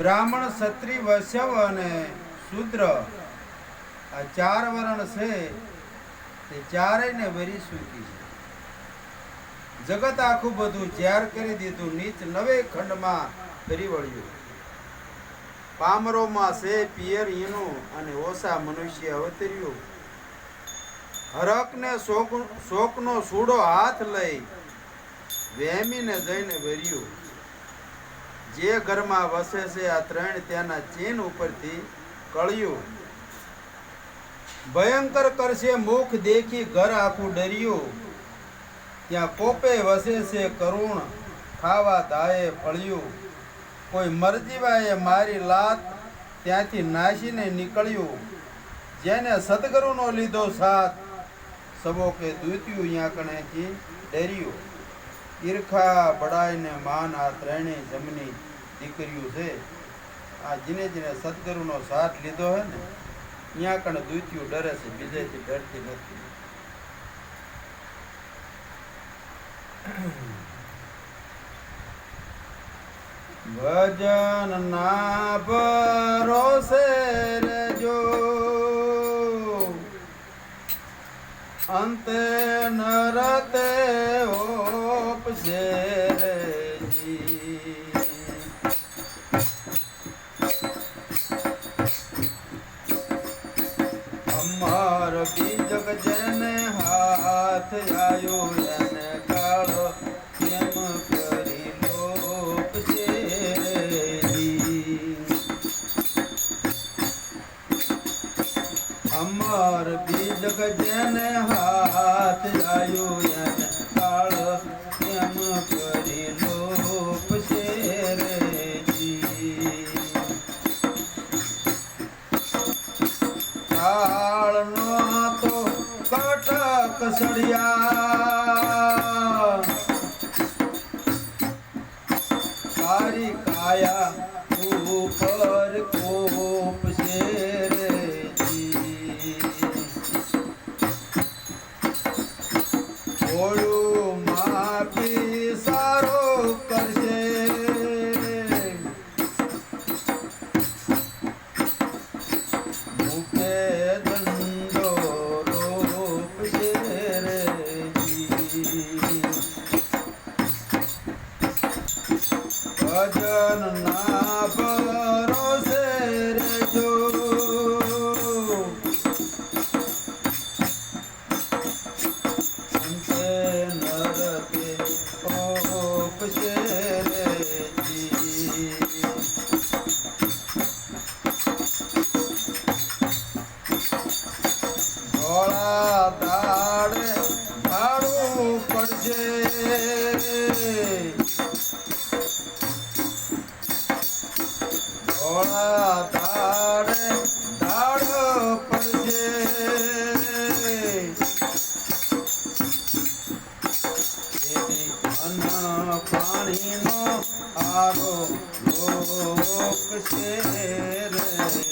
બ્રાહ્મણ ક્ષત્રિય વૈશ્યવ અને શૂદ્ર. આ ચાર વર્ણ છે, તે ચારેયને વરી સૂકી છે. જગત આખું બધું ઝેર કરી દીધું, નીચ નવે ખંડમાં ફરી વળ્યું. પામરોમાં છે, પિયર ઈનું અને ઓછા મનુષ્ય અવતર્યું. હરકને શોક, શોકનો સૂડો હાથ લઈ વહેમીને જઈને વર્યું. જે ઘરમાં વસે છે આ ત્રણ ત્યાંના ચીન ઉપરથી કળ્યું. ભયંકર કરશે મુખ દેખી ઘર આખું ડર્યું. ત્યાં કોપે વસે છે કરુણ, ખાવા દાયે ફળ્યું. કોઈ મરજીવાએ મારી લાત ત્યાંથી નાસીને નીકળ્યું. જેને સદગુરુનો લીધો સાથ, સબો કે દૂત્યું અહીંયા કણેથી ડર્યું. ઈર્ખા બડાઈને માન આ ત્રણેય જમની દીકરીઓ છે, આ જીને જીને સદગુરુનો સાથ લીધો હે ને ત્યાં કણ દૂત્યું ડરે છે, બીજેથી ડરતી નથી. ભજન ના ભરોસે રેજો. અંતે નરતે ઓપશે. હાથ આયો એને કાળો કેમ કરી લોપ છે અમર બીજક જેને હાથ આયો એને કાળ કેમ કરી લોપ છે કાળનો તો કટક સળિયા તારી કાયા ઉપર કોપ છે ઓળું માફી સારો કરશે. મુકે ધોળા દાડે દાડ તેથી અન્ન પાણીનો આરો લોક છે રે.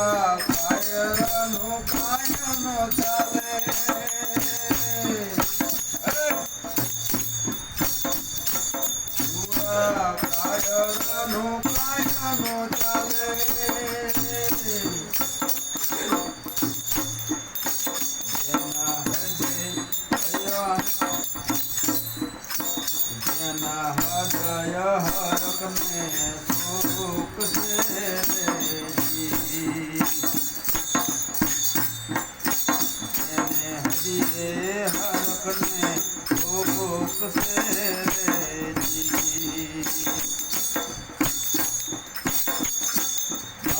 કાયરનો કાયનો ચાલે પૂરા કાયરનો કાયનો ચાલે હૃદય હૃદય હરકને સુખ છે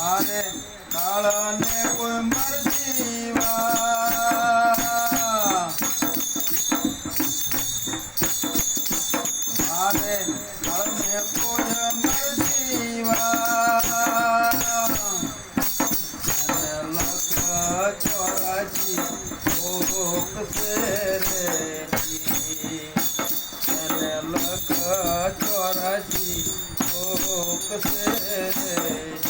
મારે કાળને કોઈ મરજીવા મારે કાળને કોઈ મરજીવા લખ ચોરાજી ભોગ રે લખ ચોરાજી ભોગ રે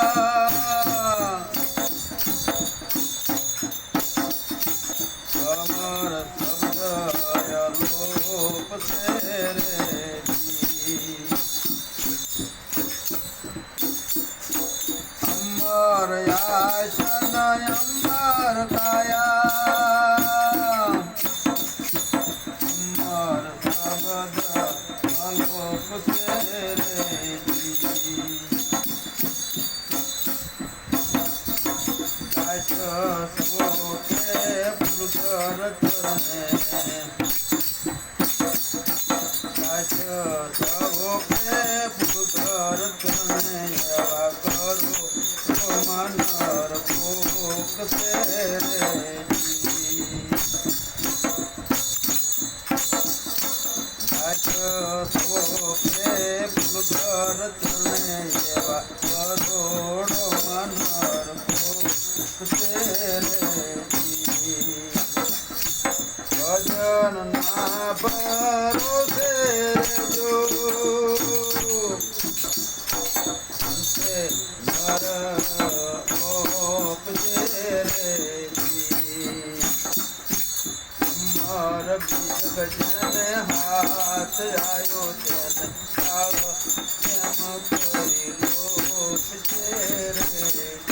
અમર આશન અમર કાયા અમર શબ્દ અલોપ છે રે જી. કાશ સ્વોકે સ્વોકે ફૂલકર ચરણે એવા કરોડો મનર ભૂખ છે રે જી. ભજન ના રહેજો અંતે નર માર ગજને હાથ આવ્યો તેને આવ એમ કરી લોટ છે રે